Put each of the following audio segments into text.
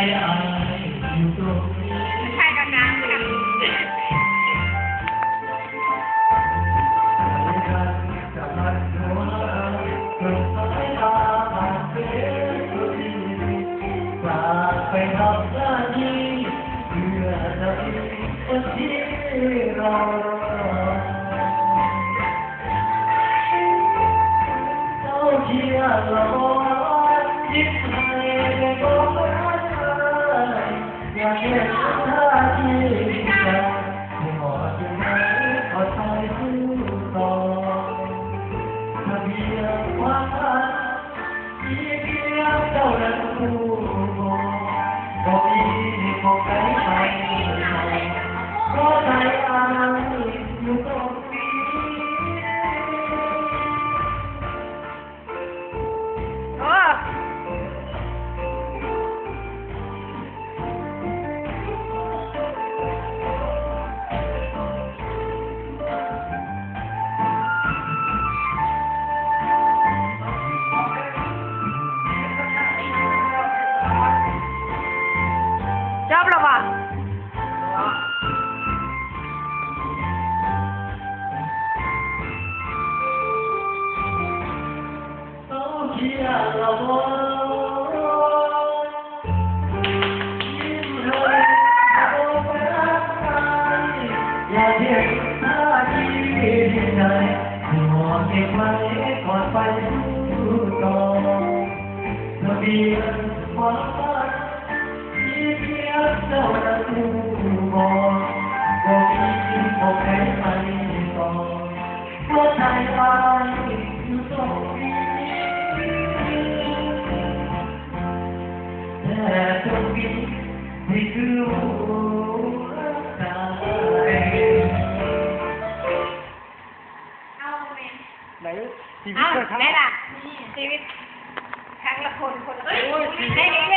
Oh, yeah, Lord. Thank you. ไหนชีวิตอ้าวเธครับ ได้ล่ะชีวิตครั้งละคนคนละคนได้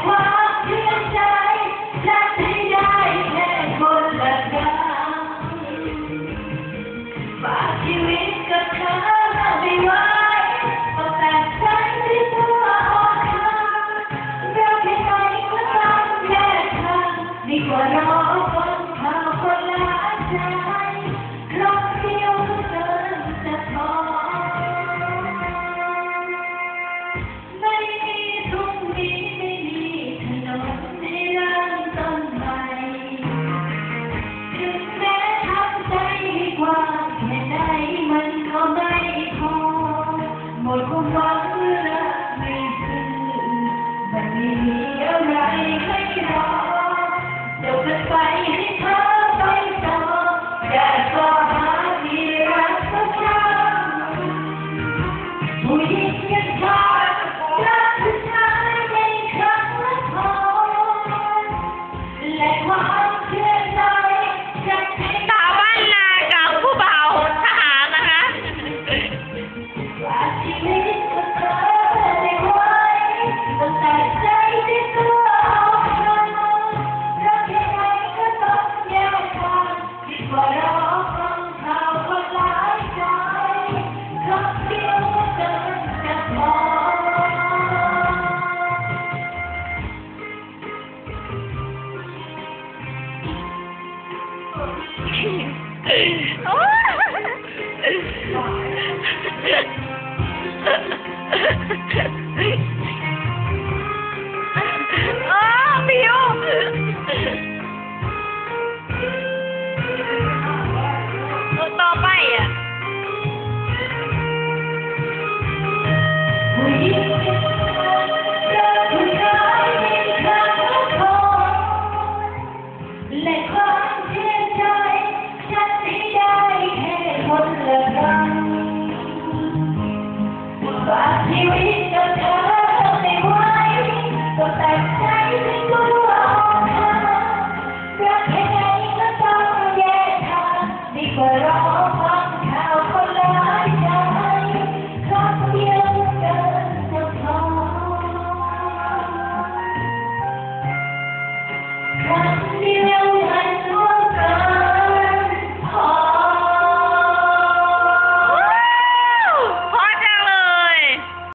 that. Molgumba. oh!